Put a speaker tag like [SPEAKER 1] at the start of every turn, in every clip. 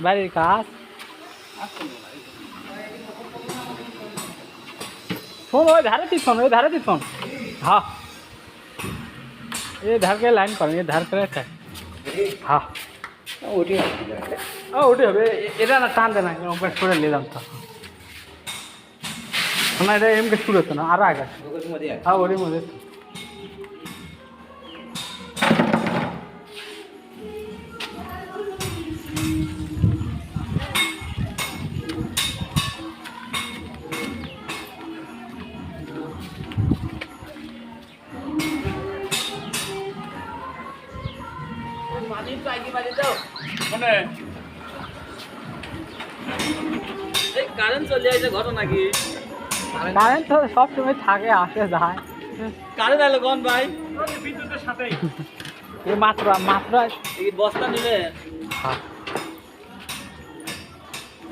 [SPEAKER 1] বাড়ির কাজ? শোন ওই ধারে দিস শোন ওই ধারে দিস শোন হ্যাঁ এই ধারকে লাইন করেন এই ধার করে হ্যাঁ ও, ওটি হবে। এ- এটা না টান দে না ওপরে সরে নিলাম তো। না, এটা এমকে শুরু না, আরও আগে হ্যাঁ ওরই মধ্যে
[SPEAKER 2] কারেন্ট চলে যাইছে ঘটনা কি
[SPEAKER 1] কারেন্ট তো সবসময় থাকে আসে যায়।
[SPEAKER 2] কারেন্ট এলো কোন ভাই? বিদ্যুতের সাথেই।
[SPEAKER 1] এই মাত্র মাত্র
[SPEAKER 2] এই বস্তা নিলে।
[SPEAKER 1] হ্যাঁ।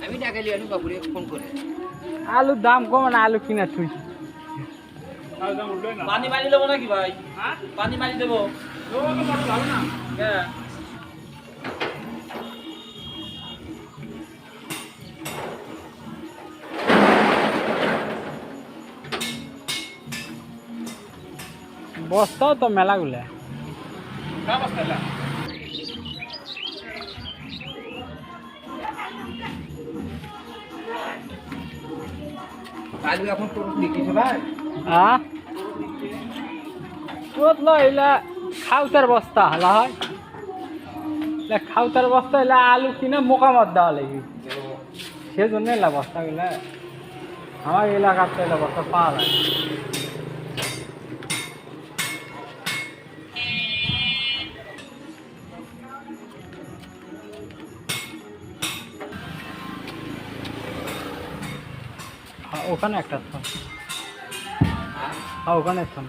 [SPEAKER 3] আমি টাকা লিয়ে আনু বাবুরে ফোন করে।
[SPEAKER 1] আলুর দাম কম না আলু কিনা তুই
[SPEAKER 2] পানি মারি দেবো নাকি ভাই? পানি মারি দেবো। হ্যাঁ।
[SPEAKER 1] বস্তাও তো মেলাগুলো। খাউতার বস্তা হলা হয়। খাউতার বস্তা এলা আলু কিনে মোকামত দেওয়া লাগবে সেজন্য এলা বস্তাগুলা আমার এলাকার তো এলা বস্তা পাওয়া যায় ওখানে একটা স্থান হ্যাঁ ওখানে স্থান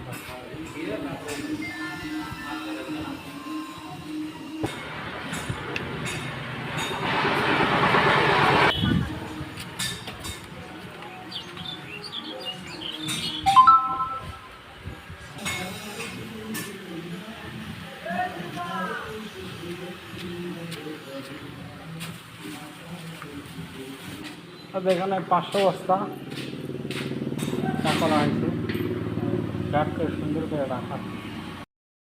[SPEAKER 1] এখানে পাঁচশো বস্তা। पलायन डाक्टर सुंदर गया